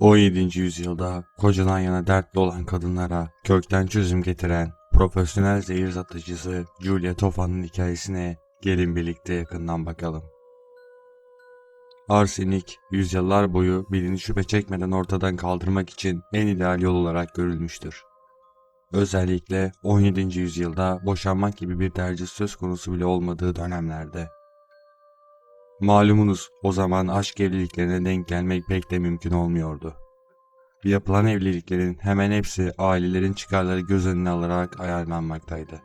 17. yüzyılda kocadan yana dertli olan kadınlara kökten çözüm getiren profesyonel zehir satıcısı Julia Tofa'nın hikayesine gelin birlikte yakından bakalım. Arsenik, yüzyıllar boyu birini şüphe çekmeden ortadan kaldırmak için en ideal yol olarak görülmüştür. Özellikle 17. yüzyılda boşanmak gibi bir tercih söz konusu bile olmadığı dönemlerde. Malumunuz o zaman aşk evliliklerine denk gelmek pek de mümkün olmuyordu. Yapılan evliliklerin hemen hepsi ailelerin çıkarları göz önüne alarak ayarlanmaktaydı.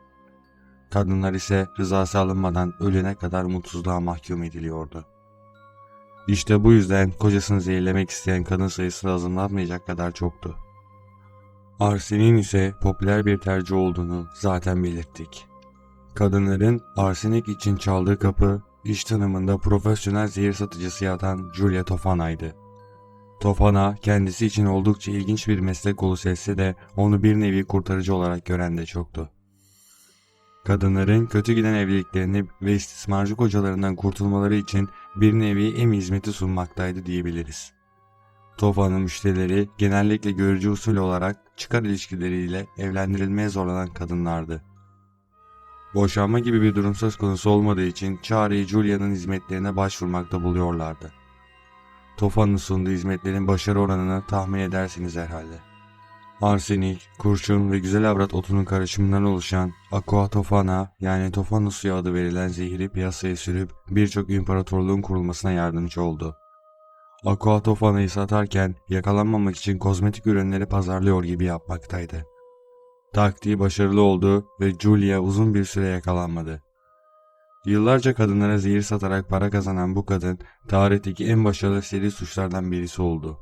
Kadınlar ise rızası alınmadan ölene kadar mutsuzluğa mahkum ediliyordu. İşte bu yüzden kocasını zehirlemek isteyen kadın sayısı azımlanmayacak kadar çoktu. Arsenin ise popüler bir tercih olduğunu zaten belirttik. Kadınların arsenik için çaldığı kapı iş tanımında profesyonel zehir satıcısı yatan Julia Tofana'ydı. Tofana kendisi için oldukça ilginç bir meslek olsa de onu bir nevi kurtarıcı olarak gören de çoktu. Kadınların kötü giden evliliklerini ve istismarcı kocalarından kurtulmaları için bir nevi em hizmeti sunmaktaydı diyebiliriz. Tofa'nın müşterileri genellikle görücü usulü olarak çıkar ilişkileriyle evlendirilmeye zorlanan kadınlardı. Boşanma gibi bir durum söz konusu olmadığı için çareyi Julia'nın hizmetlerine başvurmakta buluyorlardı. Tofa'nın sunduğu hizmetlerin başarı oranını tahmin edersiniz herhalde. Arsenik, kurşun ve güzel avrat otunun karışımından oluşan Aqua Tofana yani Tofana suyu adı verilen zehri piyasaya sürüp birçok imparatorluğun kurulmasına yardımcı oldu. Aqua Tofana'yı satarken yakalanmamak için kozmetik ürünleri pazarlıyor gibi yapmaktaydı. Taktiği başarılı oldu ve Julia uzun bir süre yakalanmadı. Yıllarca kadınlara zehir satarak para kazanan bu kadın tarihteki en başarılı seri suçlardan birisi oldu.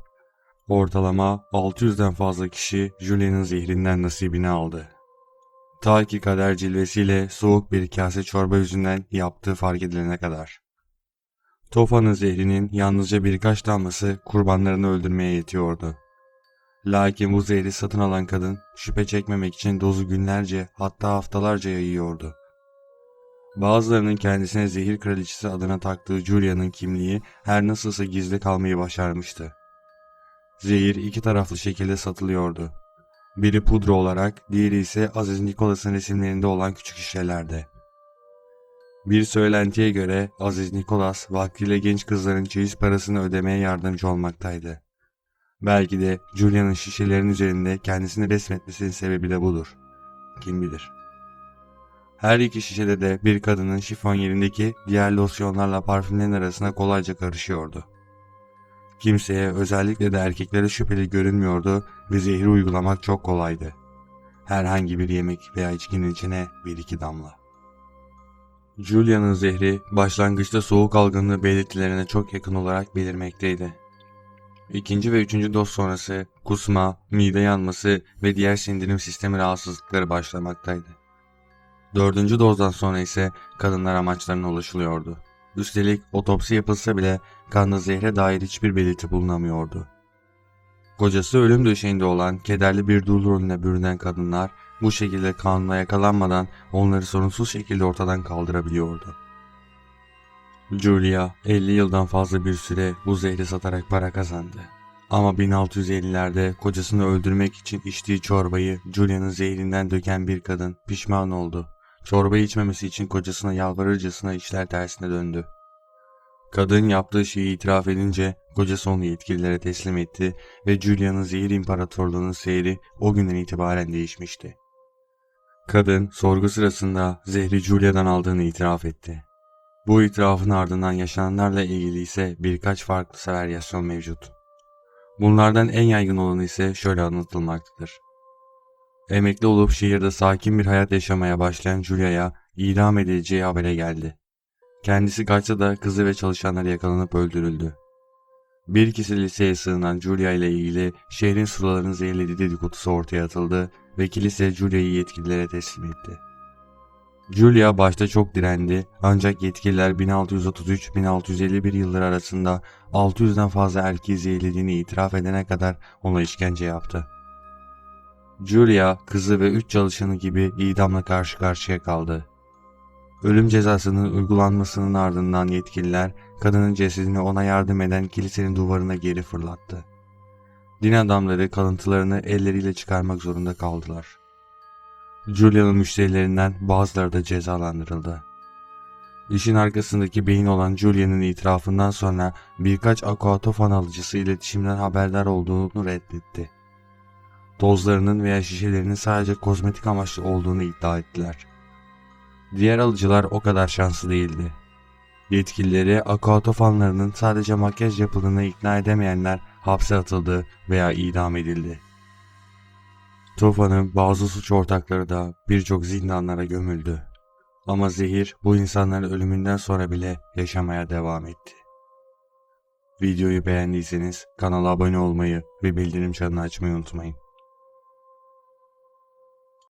Ortalama 600'den fazla kişi Julia'nın zehrinden nasibini aldı. Ta ki kader cilvesiyle soğuk bir kase çorba yüzünden yaptığı fark edilene kadar. Tofa'nın zehrinin yalnızca birkaç damlası kurbanlarını öldürmeye yetiyordu. Lakin bu zehri satın alan kadın şüphe çekmemek için dozu günlerce hatta haftalarca yayıyordu. Bazılarının kendisine zehir kraliçesi adına taktığı Julia'nın kimliği her nasılsa gizli kalmayı başarmıştı. Zehir iki taraflı şekilde satılıyordu. Biri pudra olarak, diğeri ise Aziz Nikolas'ın resimlerinde olan küçük şişelerde. Bir söylentiye göre Aziz Nikolas vaktiyle genç kızların çeyiz parasını ödemeye yardımcı olmaktaydı. Belki de Julia'nın şişelerin üzerinde kendisini resmetmesinin sebebi de budur. Kim bilir. Her iki şişede de bir kadının şifon yerindeki diğer losyonlarla parfümlerin arasına kolayca karışıyordu. Kimseye özellikle de erkeklere şüpheli görünmüyordu ve zehri uygulamak çok kolaydı. Herhangi bir yemek veya içkinin içine bir iki damla. Julia'nın zehri başlangıçta soğuk algınlığı belirtilerine çok yakın olarak belirmekteydi. İkinci ve üçüncü doz sonrası kusma, mide yanması ve diğer sindirim sistemi rahatsızlıkları başlamaktaydı. Dördüncü dozdan sonra ise kadınlar amaçlarına ulaşılıyordu. Üstelik otopsi yapılsa bile kanda zehre dair hiçbir belirti bulunamıyordu. Kocası ölüm döşeğinde olan kederli bir dul rolüne bürünen kadınlar bu şekilde kanuna yakalanmadan onları sorunsuz şekilde ortadan kaldırabiliyordu. Julia 50 yıldan fazla bir süre bu zehri satarak para kazandı. Ama 1650'lerde kocasını öldürmek için içtiği çorbayı Julia'nın zehrinden döken bir kadın pişman oldu. Çorbayı içmemesi için kocasına yalvarırcasına işler tersine döndü. Kadın yaptığı şeyi itiraf edince kocası onu yetkililere teslim etti ve Julia'nın zehir imparatorluğunun seyri o günden itibaren değişmişti. Kadın sorgu sırasında zehri Julia'dan aldığını itiraf etti. Bu itirafın ardından yaşananlarla ilgili ise birkaç farklı varyasyon mevcut. Bunlardan en yaygın olanı ise şöyle anlatılmaktadır. Emekli olup şehirde sakin bir hayat yaşamaya başlayan Julia'ya idam edileceği habere geldi. Kendisi kaçsa da kızı ve çalışanları yakalanıp öldürüldü. Bir kişi liseye sığınan Julia ile ilgili şehrin sularını zehirlediği dedikodusu ortaya atıldı ve kilise Julia'yı yetkililere teslim etti. Julia başta çok direndi ancak yetkililer 1633-1651 yılları arasında 600'den fazla erkeği zehirlediğini itiraf edene kadar ona işkence yaptı. Julia, kızı ve üç çalışanı gibi idamla karşı karşıya kaldı. Ölüm cezasının uygulanmasının ardından yetkililer kadının cesedini ona yardım eden kilisenin duvarına geri fırlattı. din adamları kalıntılarını elleriyle çıkarmak zorunda kaldılar. Julia'nın müşterilerinden bazıları da cezalandırıldı. İşin arkasındaki beyin olan Julia'nın itirafından sonra birkaç aquatofan alıcısı iletişimden haberdar olduğunu reddetti. Dozlarının veya şişelerinin sadece kozmetik amaçlı olduğunu iddia ettiler. Diğer alıcılar o kadar şanslı değildi. Yetkilileri aquatofanlarının sadece makyaj yapıldığına ikna edemeyenler hapse atıldı veya idam edildi. Tofan'ın bazı suç ortakları da birçok zindanlara gömüldü. Ama zehir bu insanların ölümünden sonra bile yaşamaya devam etti. Videoyu beğendiyseniz kanala abone olmayı ve bildirim çanını açmayı unutmayın.